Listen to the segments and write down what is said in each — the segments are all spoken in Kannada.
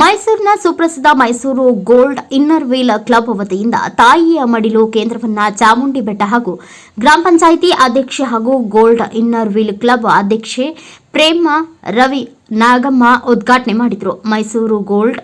ಮೈಸೂರಿನ ಸುಪ್ರಸಿದ್ಧ Mysuru gold inner wheel club ವತಿಯಿಂದ ತಾಯಿಯ ಮಡಿಲು ಕೇಂದ್ರವನ್ನ ಚಾಮುಂಡಿ ಬೆಟ್ಟ ಹಾಗೂ ಗ್ರಾಮ ಪಂಚಾಯಿತಿ ಅಧ್ಯಕ್ಷೆ ಹಾಗೂ ಗೋಲ್ಡ್ ಇನ್ನರ್ ವೀಲ್ ಕ್ಲಬ್ ಅಧ್ಯಕ್ಷೆ ಪ್ರೇಮ ರವಿ ನಾಗಮ್ಮ ಉದ್ಘಾಟನೆ ಮಾಡಿದರು. Mysuru gold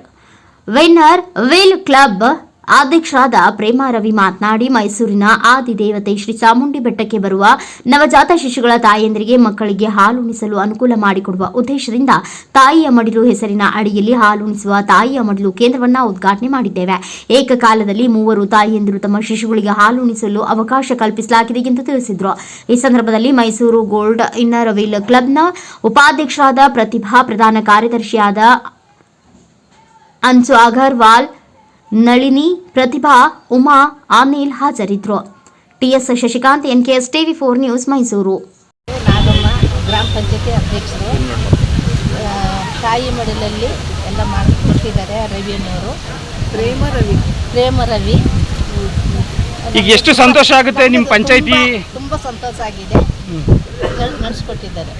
winner wheel club ಅಧ್ಯಕ್ಷರಾದ ಪ್ರೇಮ ರವಿ ಮಾತನಾಡಿ, ಮೈಸೂರಿನ ಆದಿದೇವತೆ ಶ್ರೀ ಚಾಮುಂಡಿ ಬೆಟ್ಟಕ್ಕೆ ಬರುವ ನವಜಾತ ಶಿಶುಗಳ ತಾಯಂದಿರಿಗೆ ಮಕ್ಕಳಿಗೆ ಹಾಲುಣಿಸಲು ಅನುಕೂಲ ಮಾಡಿಕೊಡುವ ಉದ್ದೇಶದಿಂದ ತಾಯಿಯ ಮಡಿಲು ಹೆಸರಿನ ಅಡಿಯಲ್ಲಿ ಹಾಲುಣಿಸುವ ತಾಯಿಯ ಮಡಿಲು ಕೇಂದ್ರವನ್ನು ಉದ್ಘಾಟನೆ ಮಾಡಿದ್ದೇವೆ. ಏಕಕಾಲದಲ್ಲಿ ಮೂವರು ತಾಯಿಯಂದಿರು ತಮ್ಮ ಶಿಶುಗಳಿಗೆ ಹಾಲುಣಿಸಲು ಅವಕಾಶ ಕಲ್ಪಿಸಲಾಗಿದೆ ಎಂದು ತಿಳಿಸಿದರು. ಈ ಸಂದರ್ಭದಲ್ಲಿ ಮೈಸೂರು ಗೋಲ್ಡ್ ಇನ್ನರ್ ವೀಲ್ ಕ್ಲಬ್ನ ಉಪಾಧ್ಯಕ್ಷರಾದ ಪ್ರತಿಭಾ ಪ್ರಧಾನ ಕಾರ್ಯದರ್ಶಿಯಾದ ಅನ್ಸು ಅಗರ್ವಾಲ್ ನಳಿನಿ ಪ್ರತಿಭಾ ಉಮಾ ಅನಿಲ್ ಹಾಜರಿದ್ದರು T S Shashikanth N K S TV four news Mysuru. Nagamma ಗ್ರಾಮ ಪಂಚಾಯತಿ ಅಧ್ಯಕ್ಷರು ತಾಯಿ ಮಡಿಲಲ್ಲಿ ಎಲ್ಲ ಮಾಡಿಕೊಟ್ಟಿದ್ದಾರೆ ರವಿಯನ್ನವರು. ಪ್ರೇಮ ರವಿ. ಪ್ರೇಮ ರವಿ. ಈಗ ಎಷ್ಟು ಸಂತೋಷ ಆಗುತ್ತೆ ನಿಮ್ಮ ಪಂಚಾಯತಿ? ತುಂಬ ಸಂತೋಷ ಆಗಿದೆ. ನಡ್- ನಡೆಸ್ಕೊಟ್ಟಿದ್ದಾರೆ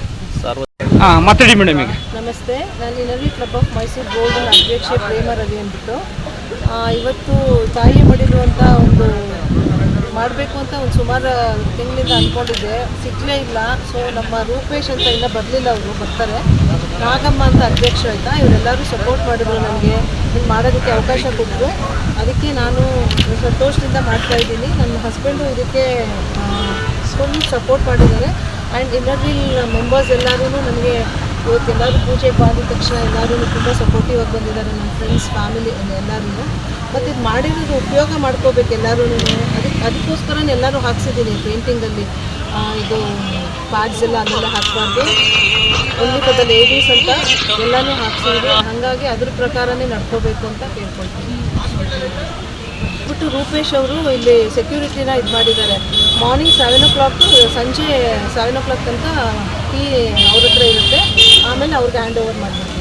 ಹಾಂ ಮಾತಾಡಿ ಮೇಡಮ್ ಈಗ. ನಮಸ್ತೆ. ನಾನು ನವಿ ಕ್ಲಬ್ ಆಫ್ ಮೈಸೂರು ಗೋಲ್ಡನ್ ಅಧ್ಯಕ್ಷೆ ಪ್ರೇಮ ರವಿ ಅಂದ್ಬಿಟ್ಟು. ಇವತ್ತು ತಾಯಿ ಮಡಿರುವಂಥ ಒಂದು ಮಾಡಬೇಕು ಅಂತ ಒಂದು ಸುಮಾರು ತಿಂಗಳಿಂದ ಅಂದ್ಕೊಂಡಿದ್ದೆ ಸಿಕ್ಕಲೇ ಇಲ್ಲ. ಸೊ ನಮ್ಮ ರೂಪೇಶ್ ಅಂತ ಇನ್ನೂ ಬರಲಿಲ್ಲ ಅವರು, ಬರ್ತಾರೆ. ನಾಗಮ್ಮ ಅಂತ ಅಧ್ಯಕ್ಷ ಆಯಿತಾ, ಇವರೆಲ್ಲರೂ ಸಪೋರ್ಟ್ ಮಾಡಿದ್ರು ನನಗೆ. ಇದು ಮಾಡೋದಕ್ಕೆ ಅವಕಾಶ ಕೊಟ್ಟರು ಅದಕ್ಕೆ ನಾನು ಸಂತೋಷದಿಂದ ಮಾಡ್ತಾ ಇದ್ದೀನಿ. ನನ್ನ ಹಸ್ಬೆಂಡು ಇದಕ್ಕೆ ಫುಲ್ ಸಪೋರ್ಟ್ ಮಾಡಿದ್ದಾರೆ. ಆ್ಯಂಡ್ ಇನ್ನರ್ವಿಲ್ ಮೆಂಬರ್ಸ್ ಎಲ್ಲರೂ ನನಗೆ ಇವತ್ತು ಎಲ್ಲರೂ ಪೂಜೆ ಬಂದ ತಕ್ಷಣ ಎಲ್ಲರೂ ತುಂಬ ಸಪೋರ್ಟಿವ್ ಆಗಿ ಬಂದಿದ್ದಾರೆ ನನ್ನ ಫ್ರೆಂಡ್ಸ್ ಫ್ಯಾಮಿಲಿ ಎಲ್ಲರೂ ಮತ್ತು ಇದು ಮಾಡಿರೋದು ಉಪಯೋಗ ಮಾಡ್ಕೋಬೇಕು ಎಲ್ಲರೂ ಅದಕ್ಕೆ ಅದಕ್ಕೋಸ್ಕರ ಎಲ್ಲರೂ ಹಾಕ್ಸಿದ್ದೀನಿ ಪೇಂಟಿಂಗಲ್ಲಿ ಇದು ಪಾಟ್ಸ್ ಎಲ್ಲ ಅದನ್ನೆಲ್ಲ ಹಾಕ್ಬಾರ್ದು. ಒಂದು ಪದ ಲೇಡೀಸ್ ಅಂತ ಎಲ್ಲನೂ ಹಾಕ್ಸಿದ್ರು ಹಾಗಾಗಿ ಅದ್ರ ಪ್ರಕಾರನೇ ನಡ್ಕೋಬೇಕು ಅಂತ ಕೇಳ್ಕೊಳ್ತೀನಿ. ಬಿಟ್ಟು ರೂಪೇಶ್ ಅವರು ಇಲ್ಲಿ ಸೆಕ್ಯೂರಿಟಿನ ಇದು ಮಾಡಿದ್ದಾರೆ. ಮಾರ್ನಿಂಗ್ ಸೆವೆನ್ ಓ ಕ್ಲಾಕ್ ಸಂಜೆ ಸೆವೆನ್ ಓ ಕ್ಲಾಕ್ ತನಕ ಟೀ ಅವ್ರ ಅವ್ರಿಗೆ ಹ್ಯಾಂಡ್ ಓವರ್ ಮಾಡ್ತಾರೆ